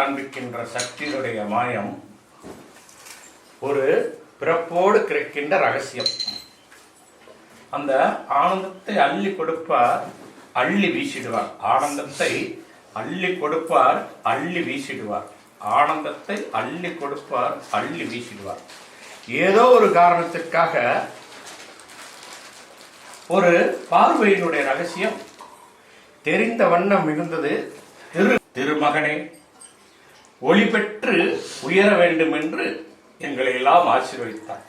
காண்பிக்கின்ற சக்தியினுடைய மாயம் ஒரு பிறப்போடு கிடைக்கின்ற ரகசியம். அந்த ஆனந்தத்தை அள்ளி கொடுப்பார் அள்ளி வீசிடுவார். ஆனந்தத்தை அள்ளி கொடுப்பார் அள்ளி வீசிடுவார். ஆனந்தத்தை அள்ளி கொடுப்பார் அள்ளி வீசிடுவார். ஏதோ ஒரு காரணத்திற்காக ஒரு பார்வையினுடைய ரகசியம் தெரிந்த வண்ணம் மிகுந்தது. திரு திருமகனே ஒளி பெற்று உயர வேண்டும் என்று எங்களை எல்லாம் ஆசீர்வதித்தார்.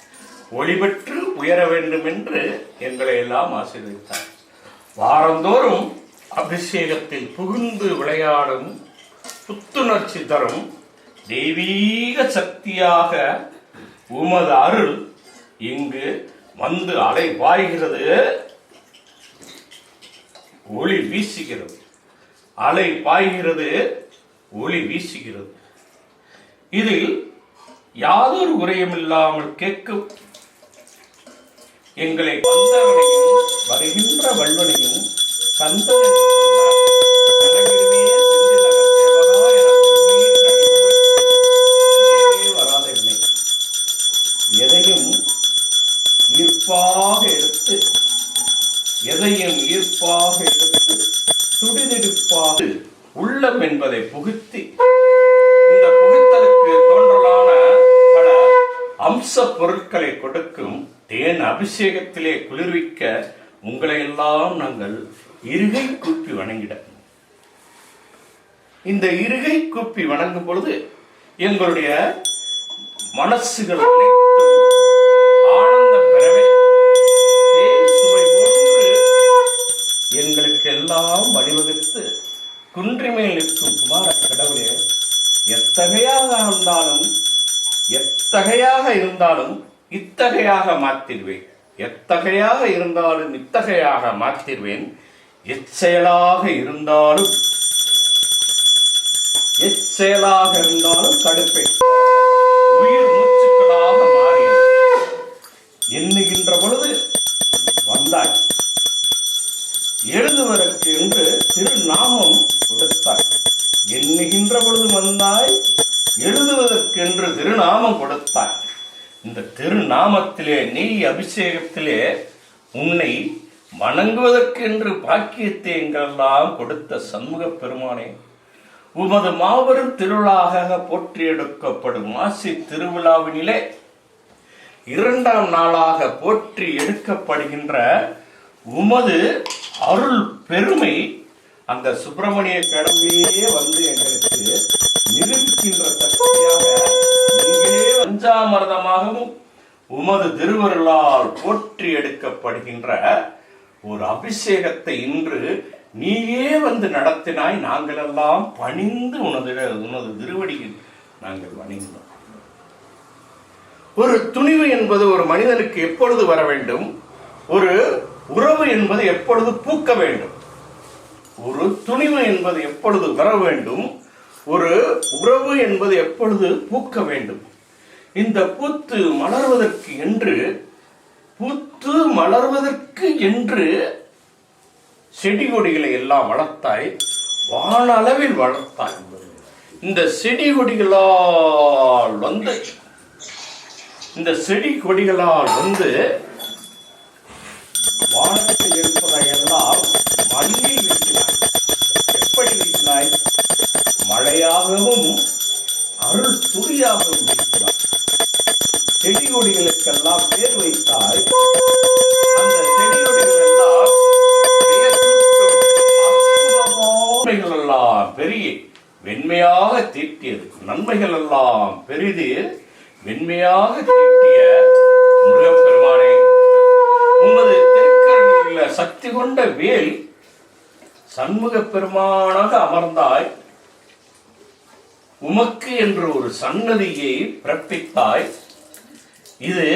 ஒளி பெற்று உயர வேண்டும் என்று எங்களை எல்லாம் ஆசீர்வதித்தார். வாரந்தோறும் அபிஷேகத்தில் புகுந்து விளையாடும் புத்துணர்ச்சி தரும் தெய்வீக சக்தியாக உமது அருள் இங்கு வந்து அலை பாய்கிறது ஒளி வீசுகிறது. அலை பாய்கிறது ஒளி வீசுகிறது. இதில் யாதொரு குறையும் இல்லாமல் கேட்கும். எங்களை வந்தவனையும் வருகின்ற வல்வனையும் கந்தன் எதையும் ஈர்ப்பாக எடுத்து எதையும் ஈர்ப்பாக எடுத்து துடிதுடிப்பாக உள்ளம் என்பதை புகுத்தி மாம்ச பொருட்களை கொடுக்கும் தேன் அபிஷேகத்திலே குளிர்விக்க உங்களை எல்லாம் நாங்கள் இருகை கூப்பி வணங்கிட. இந்த இருகை கூப்பி வணங்கும் பொழுது எங்களுடைய மனசுகள் அனைத்தும் ஆனந்தம் பெறவே தேன் சுவை போன்று எங்களுக்கு எல்லாம் வழிவகுத்து குன்றிமேல் நிற்கும் குமார கடவுளே எத்தகையாக இருந்தாலும் எத்தகையாக இருந்தாலும் இத்தகையாக மாத்திடுவேன். எத்தகையாக இருந்தாலும் இத்தகையாக மாத்திடுவேன். எச்செயலாக இருந்தாலும் எச்செயலாக இருந்தாலும் தடுப்பேன். உயிர் மூச்சுக்களாக மாறியது. எண்ணுகின்ற பொழுது வந்தாய். எழுதுவதற்கு என்று திருநாமம் கொடுத்தாய். எண்ணுகின்ற பொழுது வந்தாய் எழுதுவதற்கென்று திருநாமம் கொடுத்தாய் இந்த திருநாமத்திலே நெய் அபிஷேகத்திலே உன்னை வணங்குவதற்கென்று பாக்கியத்தை எங்களெல்லாம் கொடுத்த சண்முக பெருமானே உமது மாபெரும் திருவிழாக போற்றி எடுக்கப்படும் மாசி திருவிழாவினிலே இரண்டாம் நாளாக போற்றி எடுக்கப்படுகின்ற உமது அருள் பெருமை அந்த சுப்பிரமணிய கடவுளே வந்து எங்களுக்கு நிரூபிக்கின்ற சக்தியாக நீங்களே பஞ்சாமிரதமாகவும் உமது திருவருளால் போற்றி எடுக்கப்படுகின்ற ஒரு அபிஷேகத்தை இன்று நீயே வந்து நடத்தினாய். நாங்களெல்லாம் பணிந்து உனது உனது திருவடியில் நாங்கள் வணிந்தோம் ஒரு துணிவு என்பது ஒரு மனிதனுக்கு எப்பொழுது வர வேண்டும்? ஒரு உறவு என்பது எப்பொழுது பூக்க வேண்டும்? ஒரு துணிவு என்பது எப்பொழுது வர வேண்டும்? ஒரு உறவு என்பது எப்பொழுது பூக்க வேண்டும்? இந்த பூத்து மலர்வதற்கு என்று பூத்து மலர்வதற்கு என்று செடி கொடிகளை எல்லாம் வளர்த்தாய் வானளவில் வளர்த்தாய் இந்த செடி கொடிகளால் வந்து இந்த செடி கொடிகளால் வந்து வானத்தில் இருப்பதை எல்லாம் மண்ணில் வீசினாய் இருக்கிறாய் மழையாகவும் அருள் துளியாகவும் இருக்கிறாய் செடி கொடிகளுக்கெல்லாம் பேர் வைத்தாய் அந்த செடி கொடிகளெல்லாம் எல்லாம் எல்லாம் பெரிய வெண்மையாக தீட்டியது. நன்மைகள் எல்லாம் பெரிது வெண்மையாக தீட்டிய முருகப்பெருமானே உமது திருக்கரணியில் சக்தி கொண்ட வேல் சண்முக பெருமானாக அமர்ந்தாய். உமக்கு என்று ஒரு சன்னதியை பிறப்பித்தாய். இது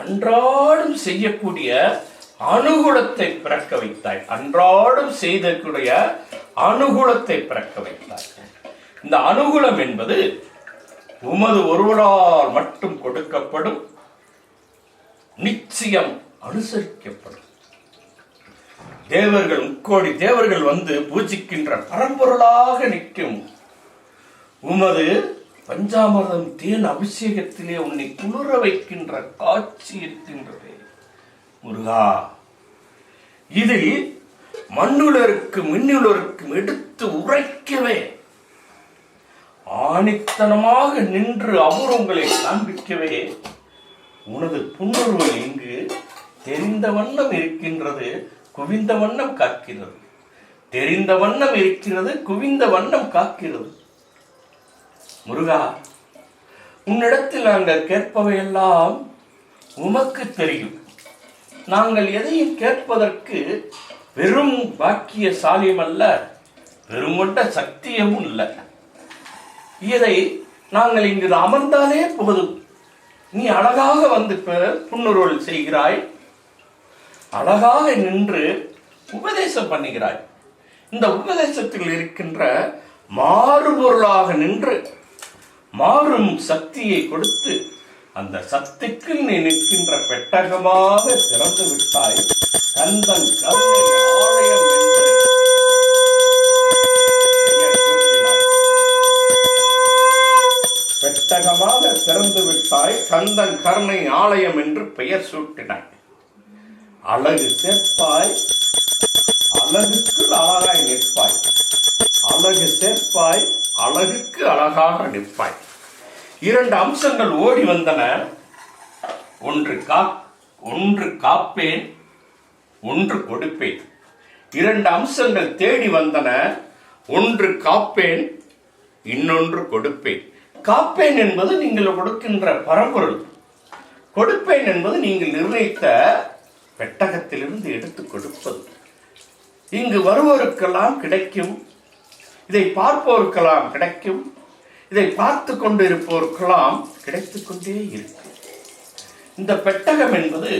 அன்றாடம் செய்யக்கூடிய அனுகூலத்தை பிறக்க வைத்தாய். அன்றாடம் செய்தக்கூடிய அனுகூலத்தை பிறக்க வைத்தாய். இந்த அனுகூலம் என்பது உமது ஒருவரால் மட்டும் கொடுக்கப்படும் நிச்சயம் அனுசரிக்கப்படும். தேவர்கள் முக்கோடி தேவர்கள் வந்து பூஜிக்கின்ற பரம்பொருளாக நிற்கும். உமது பஞ்சாமிரதம் தேன் அபிஷேகத்திலே உன்னை குளிர வைக்கின்ற காட்சி இருக்கின்றது. முருகா இதில் மண்ணுலருக்கும் மின்னுலருக்கும் எடுத்து உரைக்கவே. ஆணித்தனமாக நின்று அவர் உங்களை காண்பிக்கவே. உனது புன்னுருவல் இங்கு தெரிந்த வண்ணம் இருக்கின்றது. குவிந்த வண்ணம் காக்கிறது. தெரிந்த வண்ணம் இருக்கிறது குவிந்த வண்ணம் காக்கிறது. முருகா உன்னிடத்தில் நாங்கள் கேட்பவையெல்லாம் உமக்கு தெரியும். நாங்கள் எதையும் கேட்பதற்கு வெறும் பாக்கியசாலியம் அல்ல பெருங்கொண்ட சக்தியமும் இல்லை. இதை நாங்கள் இங்கு அமர்ந்தாலே போதும். நீ அழகாக வந்து புன்னுருள் செய்கிறாய். அழகாக நின்று உபதேசம் பண்ணுகிறாய். இந்த உபதேசத்தில் இருக்கின்ற மாறுபொருளாக நின்று மாறும் சக்தியை கொடுத்து அந்த சக்திக்கு நீ நிற்கின்ற பெட்டகமாக திறந்து விட்டாய். கந்தன் கருணை ஆலயம் என்று பெயர் பெட்டகமாக திறந்து விட்டாய். கந்தன் கருணை ஆலயம் என்று பெயர் சூட்டினாய். அழகு சேர்ப்பாய் அழகுக்கு அழகாய் நிற்பாய். அழகு சேர்ப்பாய் அழகுக்கு அழகாக நிற்பாய். இரண்டு அம்சங்கள் ஓடி வந்தன. ஒன்று கா ஒன்று காப்பேன் ஒன்று கொடுப்பேன். இரண்டு அம்சங்கள் தேடி வந்தன. ஒன்று காப்பேன் இன்னொன்று கொடுப்பேன். காப்பேன் என்பது நீங்கள் கொடுக்கின்ற பரம்பொருள். கொடுப்பேன் என்பது நீங்கள் நிர்ணயித்த பெட்டகத்திலிருந்து எடுத்து கொடுப்பது. இங்கு வருவோருக்கெல்லாம் கிடைக்கும் இதை பார்ப்போருக்கெல்லாம் கிடைக்கும் இதை பார்த்து கொண்டு இருப்போருக்கெல்லாம் கிடைத்துக் கொண்டே இருக்கும் இந்த பெட்டகம் என்பது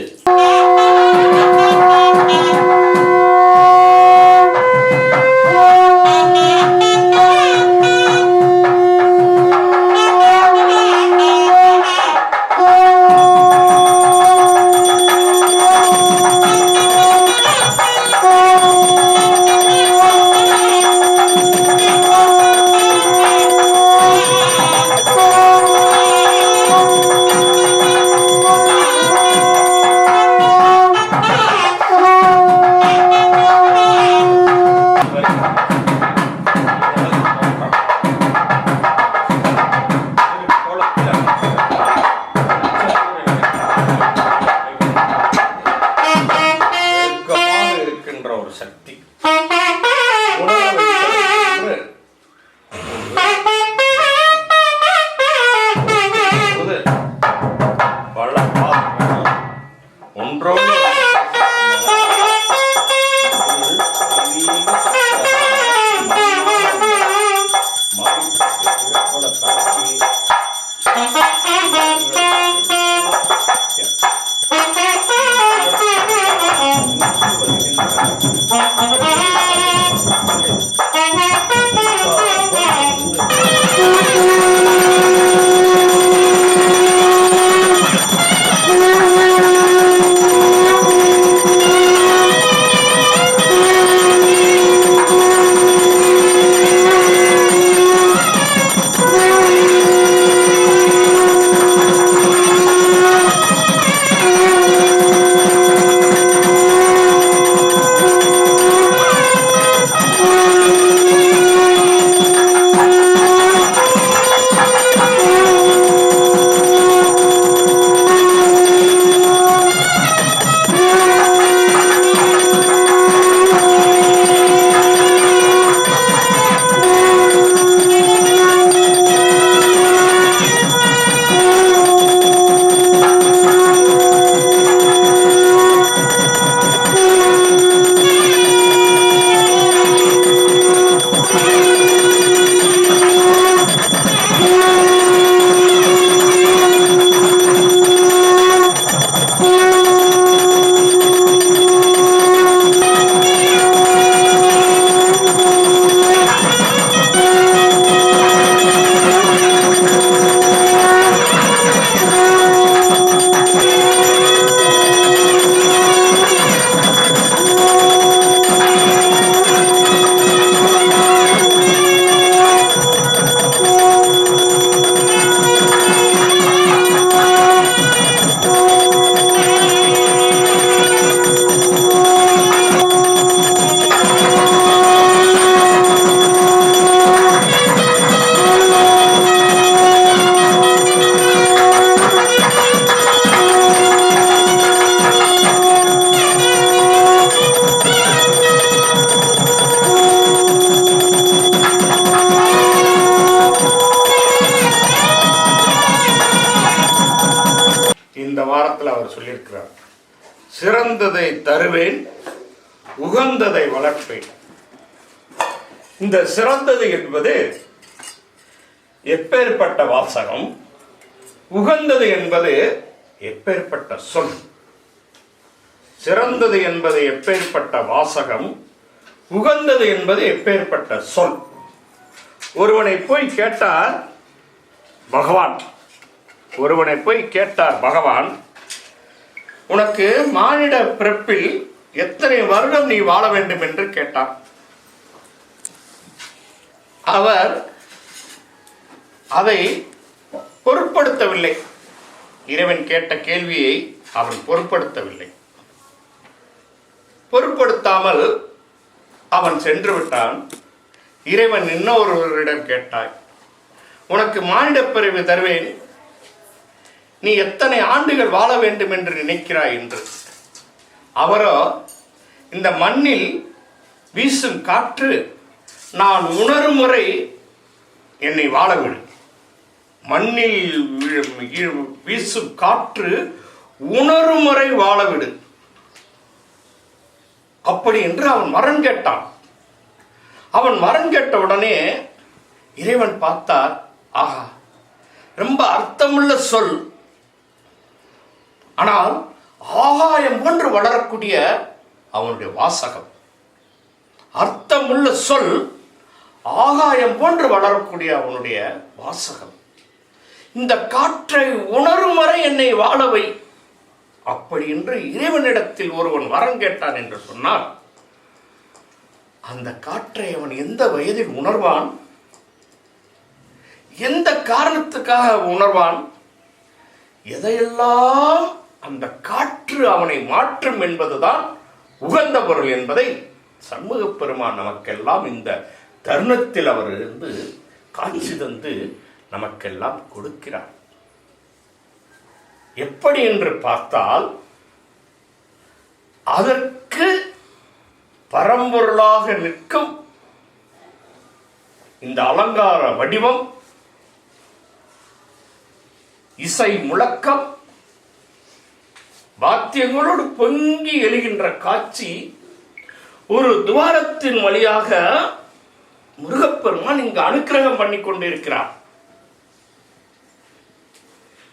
இந்த வாரத்தில் அவர் சொல்லியிருக்கிறார். சிறந்ததை தருவேன் உகந்ததை வளர்ப்பேன். இந்த சிறந்தது என்பது எப்பேற்பட்ட வாசகம் உகந்தது என்பது எப்பேற்பட்ட சொல். சிறந்தது என்பது எப்பேற்பட்ட வாசகம் உகந்தது என்பது எப்பேற்பட்ட சொல். ஒருவனை போய் கேட்டார் பகவான் ஒருவனை போய் கேட்டார் பகவான் உனக்கு மானிட பிறப்பில் எத்தனை வருடம் நீ வாழ வேண்டும்? என்று கேட்டார். அவர் அதை பொருட்படுத்தவில்லை. இறைவன் கேட்ட கேள்வியை அவன் பொருட்படுத்தவில்லை. பொருட்படுத்தாமல் அவன் சென்று விட்டான். இறைவன் இன்னொருவரிடம் கேட்டாய் உனக்கு மானிடப் பிறவி தருவேன் நீ எத்தனை ஆண்டுகள் வாழ வேண்டும் என்று நினைக்கிறாய் என்று. அவரோ இந்த மண்ணில் வீசும் காற்று நான் உணரும் முறை என்னை வாழவிடு. மண்ணில் வீசும் காற்று உணரும் முறை வாழவிடு. அப்படி என்று அவன் மரம் கேட்டான். அவன் மரம் கேட்ட உடனே இறைவன் பார்த்தார் ஆஹா ரொம்ப அர்த்தமுள்ள சொல். ஆனால் ஆகாயம் போன்று வளரக்கூடிய அவனுடைய வாசகம். அர்த்தமுள்ள சொல் ஆகாயம் போன்று வளரக்கூடிய அவனுடைய வாசகம். இந்த காற்றை உணரும் வரை என்னை வாழவை. அப்படி என்று இறைவனிடத்தில் ஒருவன் வரம் கேட்டான் என்று சொன்னால் அந்த காற்றை அவன் எந்த வயதில் உணர்வான்? எந்த காரணத்துக்காக உணர்வான்? எதையெல்லாம் அந்த காற்று அவனை மாற்றும் என்பதுதான் உகந்த பொருள் என்பதை சண்முக பெருமான் நமக்கெல்லாம் இந்த தருணத்தில் அவர் இருந்து காட்சி தந்து நமக்கெல்லாம் கொடுக்கிறார். எப்படி என்று பார்த்தால் அதற்கு பரம்பொருளாக நிற்கும் இந்த அலங்கார வடிவம் இசை முழக்கம் வாத்தியங்களோடு பொங்கி எழுகின்ற காட்சி ஒரு துவாரத்தின் வழியாக முருகப்பெருமான் இங்கு அனுக்கிரகம் பண்ணி கொண்டிருக்கிறார்.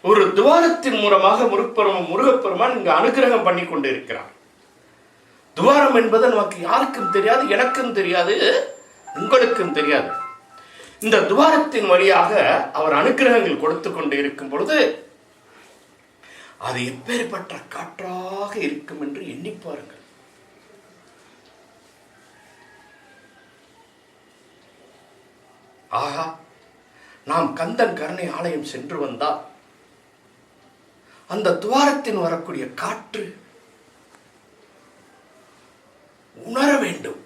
ஒரு துவாரத்தின் மூலமாக முருகப்பெருமான் முருகப்பெருமான் இங்கு அனுக்கிரகம் பண்ணி கொண்டிருக்கிறார். துவாரம் என்பது நமக்கு யாருக்கும் தெரியாது எனக்கும் தெரியாது உங்களுக்கும் தெரியாது. இந்த துவாரத்தின் வழியாக அவர் அனுக்கிரகங்கள் கொடுத்து கொண்டு இருக்கும் பொழுது அது எப்பேற்பட்ட காற்றாக இருக்கும் என்று எண்ணி பாருங்கள். ஆகா நாம் கந்தன் கருணை ஆலயம் சென்று வந்தால் அந்த துவாரத்தின் வரக்கூடிய காற்று உணர வேண்டும்.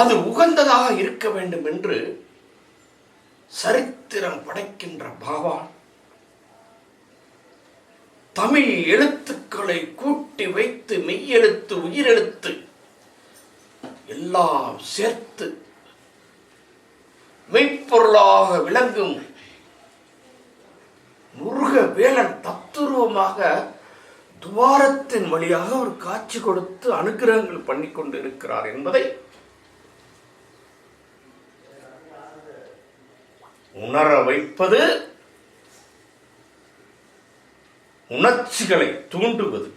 அது உகந்ததாக இருக்க வேண்டும் என்று சரித்திரம் படைக்கின்ற பகவான் தமிழ் எழுத்துக்களை கூட்டி வைத்து மெய்யெழுத்து உயிரெழுத்து எல்லாம் சேர்த்து மெய்ப்பொருளாக விளங்கும் முருக வேலன் தத்துருவமாக துவாரத்தின் வழியாக ஒரு காட்சி கொடுத்து அனுகிரகங்கள் பண்ணி கொண்டு இருக்கிறார் என்பதை உணர வைப்பது உணர்ச்சிகளை தூண்டுவது.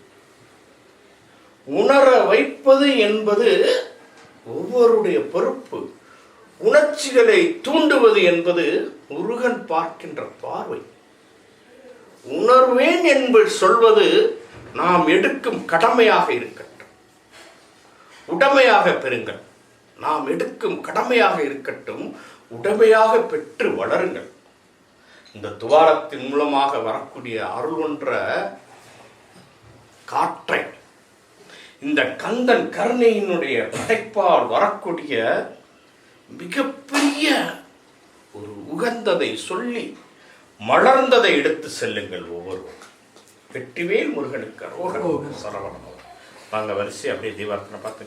உணர வைப்பது என்பது ஒவ்வொருடைய பொறுப்பு. உணர்ச்சிகளை தூண்டுவது என்பது முருகன் பார்க்கின்ற பார்வை. உணர்வேன் என்பது சொல்வது நாம் எடுக்கும் கடமையாக இருக்கட்டும். உடமையாக பெறுங்கள். நாம் எடுக்கும் கடமையாக இருக்கட்டும். உடமையாக பெற்று வளருங்கள். இந்த துவாரத்தின் மூலமாக வரக்கூடிய அருள் ஒன்ற காற்றை இந்த கந்தன் கருணையினுடைய படைப்பால் வரக்கூடிய மிகப்பெரிய ஒரு உகந்ததை சொல்லி மலர்ந்ததை எடுத்து செல்லுங்கள் ஒவ்வொருவரும். வெற்றிவேல் முருகனுக்கு சரவணம் வாங்க வரிசை அப்படியே தீபார்த்தனை பார்த்து